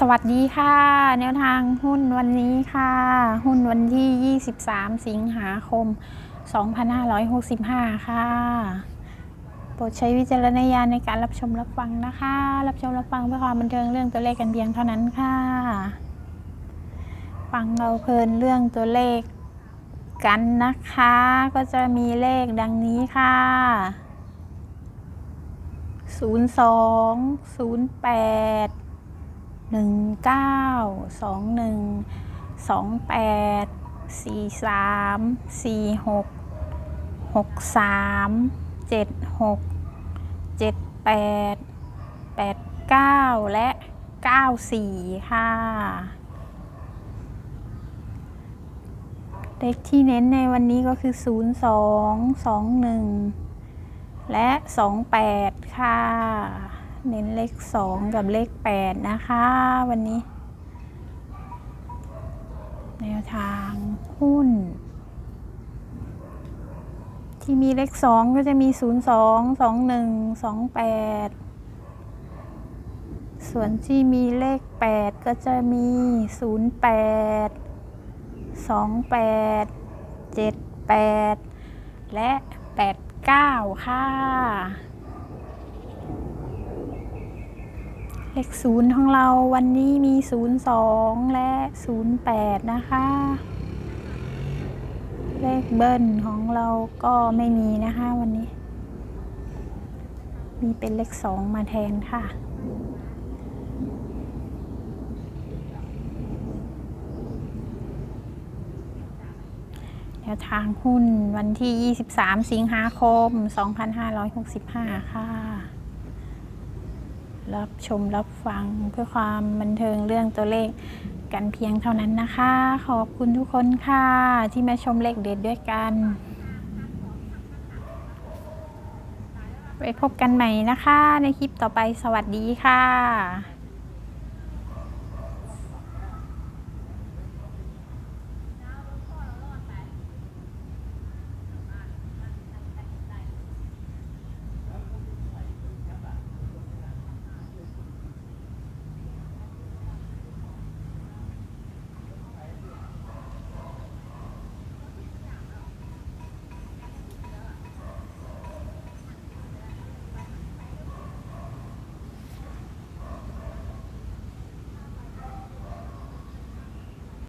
สวัสดีค่ะ แนวทางหุ้นวันนี้ค่ะ หุ้นวันที่ 23 สิงหาคม 2565 ค่ะ โปรดใช้วิจารณญาณในการรับชมรับฟังนะคะ รับชมรับฟังเพื่อความบันเทิงเรื่องตัวเลขกันเพียงเท่านั้นค่ะ ฟังเราเพลินเรื่องตัวเลขกันนะคะ ก็จะมีเลขดังนี้ค่ะ 02 08 หนึ่งเก้าสองหนึ่งสองแปดสี่สามสี่หกหกสามเจ็ดหกเจ็ดแปดแปดเก้าและเก้าสี่ค่ะ เลขที่เน้นในวันนี้ก็คือ 0 2 2 1 และ 28 ค่ะ เน้นเลข2กับเลข8นะคะ วันนี้ แนวทางหุ้น ที่มีเลข2ก็จะมี0 2 2 1 2 8ส่วนที่มีเลข8ก็จะมี0 8 2 8 7 8และ8 9ค่ะ เลขศูนย์ของเราวันนี้มี 02 และ 08 นะคะ เลขเบิ้ลของเราก็ไม่มีนะคะวันนี้ มีเป็นเลข 2 มาแทนค่ะแนวทางหุ้นวันที่ 23 สิงหาคม 2565 ค่ะ รับชมรับฟังเพื่อความบันเทิงเรื่องตัวเลขกันเพียงเท่านั้นนะคะ ขอบคุณทุกคนค่ะ ที่มาชมเลขเด็ดด้วยกันไปพบกันใหม่นะคะ ในคลิปต่อไปสวัสดีค่ะ